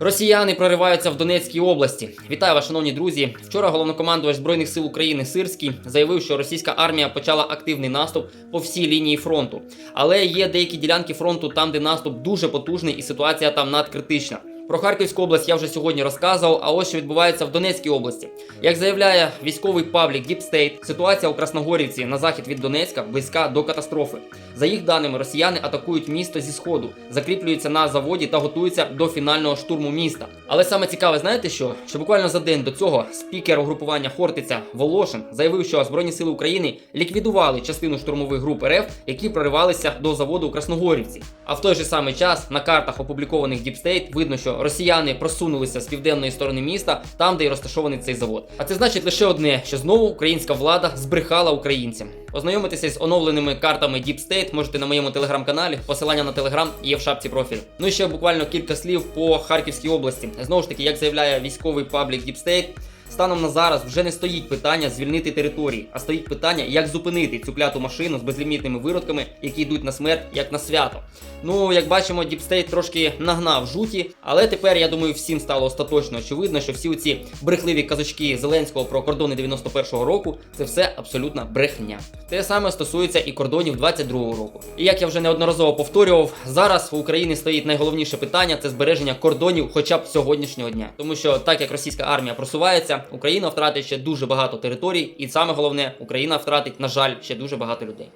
Росіяни прориваються в Донецькій області. Вітаю вас, шановні друзі. Вчора головнокомандувач збройних сил України Сирський заявив, що російська армія почала активний наступ по всій лінії фронту. Але є деякі ділянки фронту там, де наступ дуже потужний, і ситуація там надкритична. Про Харківську область я вже сьогодні розказував. А ось що відбувається в Донецькій області. Як заявляє військовий паблік State, ситуація у Красногорівці на захід від Донецька близька до катастрофи. За їх даними, росіяни атакують місто зі сходу, закріплюються на заводі та готуються до фінального штурму міста. Але саме цікаве, знаєте що? Що буквально за день до цього спікер угрупування Хортиця Волошин заявив, що Збройні сили України ліквідували частину штурмових груп РФ, які проривалися до заводу у Красногорівці. А в той же самий час на картах, опублікованих State, видно, що росіяни просунулися з південної сторони міста, там, де й розташований цей завод. А це значить лише одне, що знову українська влада збрехала українцям. Ознайомитися з оновленими картами Deep State можете на моєму телеграм-каналі. Посилання на телеграм є в шапці профілю. Ну і ще буквально кілька слів по Харківській області. Знову ж таки, як заявляє військовий паблік Deep State, Станом на зараз вже не стоїть питання звільнити території, а стоїть питання, як зупинити цю кляту машину з безлімітними виродками, які йдуть на смерть як на свято. Ну, як бачимо, Діпстейт трошки нагнав жуті, але тепер я думаю, всім стало остаточно очевидно, що всі ці брехливі казочки Зеленського про кордони 91-го року це все абсолютна брехня. Те саме стосується і кордонів 22-го року. І як я вже неодноразово повторював, зараз у Україні стоїть найголовніше питання це збереження кордонів, хоча б сьогоднішнього дня, тому що так як російська армія просувається. Україна втратить ще дуже багато територій, і саме головне, Україна втратить, на жаль, ще дуже багато людей.